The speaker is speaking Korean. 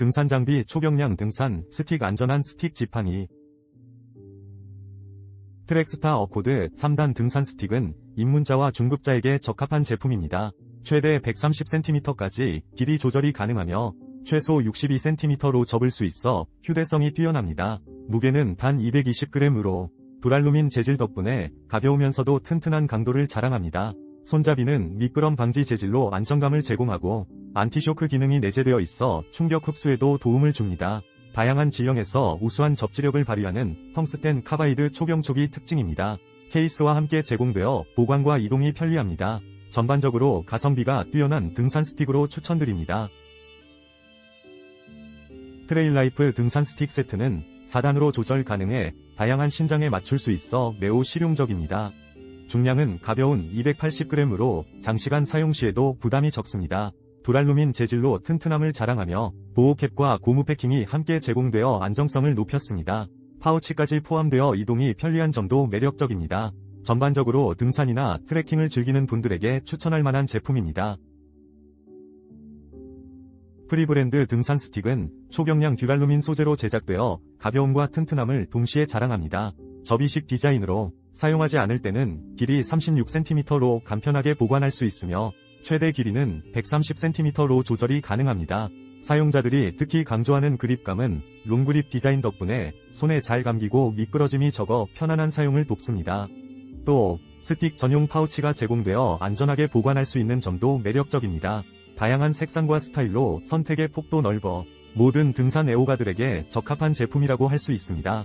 등산 장비 초경량 등산 스틱 안전한 스틱 지팡이 트랙스타 어코드 3단 등산 스틱은 입문자와 중급자에게 적합한 제품입니다. 최대 130cm까지 길이 조절이 가능하며 최소 62cm로 접을 수 있어 휴대성이 뛰어납니다. 무게는 단 220g으로 두랄루민 재질 덕분에 가벼우면서도 튼튼한 강도를 자랑합니다. 손잡이는 미끄럼 방지 재질로 안정감을 제공하고 안티쇼크 기능이 내재되어 있어 충격 흡수에도 도움을 줍니다. 다양한 지형에서 우수한 접지력을 발휘하는 텅스텐 카바이드 초경촉이 특징입니다. 케이스와 함께 제공되어 보관과 이동이 편리합니다. 전반적으로 가성비가 뛰어난 등산 스틱으로 추천드립니다. 트레일라이프 등산 스틱 세트는 4단으로 조절 가능해 다양한 신장에 맞출 수 있어 매우 실용적입니다. 중량은 가벼운 280g으로 장시간 사용 시에도 부담이 적습니다. 두랄루민 재질로 튼튼함을 자랑하며 보호캡과 고무 패킹이 함께 제공되어 안정성을 높였습니다. 파우치까지 포함되어 이동이 편리한 점도 매력적입니다. 전반적으로 등산이나 트레킹을 즐기는 분들에게 추천할 만한 제품입니다. 프리브랜드 등산 스틱은 초경량 듀랄루민 소재로 제작되어 가벼움과 튼튼함을 동시에 자랑합니다. 접이식 디자인으로 사용하지 않을 때는 길이 36cm로 간편하게 보관할 수 있으며 최대 길이는 130cm로 조절이 가능합니다. 사용자들이 특히 강조하는 그립감은 롱그립 디자인 덕분에 손에 잘 감기고 미끄러짐이 적어 편안한 사용을 돕습니다. 또 스틱 전용 파우치가 제공되어 안전하게 보관할 수 있는 점도 매력적입니다. 다양한 색상과 스타일로 선택의 폭도 넓어 모든 등산 애호가들에게 적합한 제품이라고 할 수 있습니다.